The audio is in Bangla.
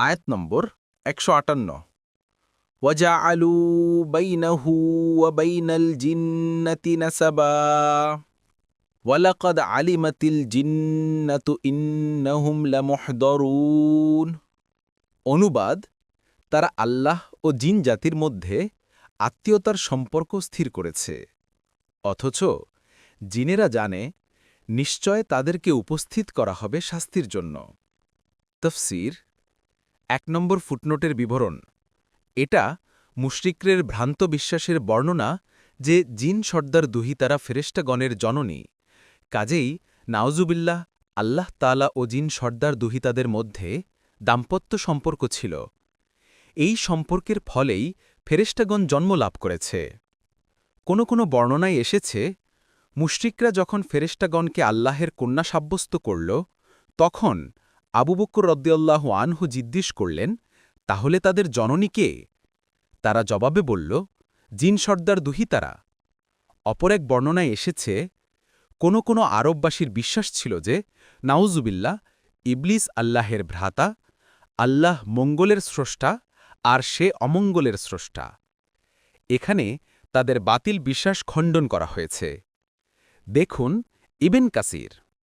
আয়াত নম্বর একশো আটান্ন। ওয়াজা আলু বৈনহু বৈনল জিন্নাতি নাসাবা। ওয়ালাকাদ আলিমাতিল জিন্নাতু ইন্নাহুম লামুহদরুন। অনুবাদ, তারা আল্লাহ ও জিন জাতির মধ্যে আত্মীয়তার সম্পর্ক স্থির করেছে। অথচ জিনেরা জানে, নিশ্চয় তাদেরকে উপস্থিত করা হবে শাস্তির জন্য। তফসির এক নম্বর ফুটনোটের বিবরণ। এটা মুশরিকরের ভ্রান্ত বিশ্বাসের বর্ণনা যে জিন সর্দার দুহিতারা ফেরেস্টাগণের জননী। কাজেই নাওজুবিল্লাহ আল্লাহ তালা ও জিন সর্দার দুহিতাদের মধ্যে দাম্পত্য সম্পর্ক ছিল। এই সম্পর্কের ফলেই ফেরেস্টাগণ জন্ম লাভ করেছে। কোনো কোনো বর্ণনায় এসেছে, মুশরিকরা যখন ফেরেস্টাগণকে আল্লাহের কন্যা সাব্যস্ত করল, তখন আবু বকর রদ্দিয়াল্লাহু আনহু জিজ্ঞেস করলেন, তাহলে তাদের জননী কে? তারা জবাবে বলল, জিন সর্দার দুহিতারা অপর এক বর্ণনায় এসেছে, কোনো কোনো আরববাসীর বিশ্বাস ছিল যে নাউজুবিল্লা ইবলিস আল্লাহের ভ্রাতা, আল্লাহ মঙ্গলের স্রষ্টা, আর সে অমঙ্গলের স্রষ্টা। এখানে তাদের বাতিল বিশ্বাস খণ্ডন করা হয়েছে। দেখুন ইবেন কাসির।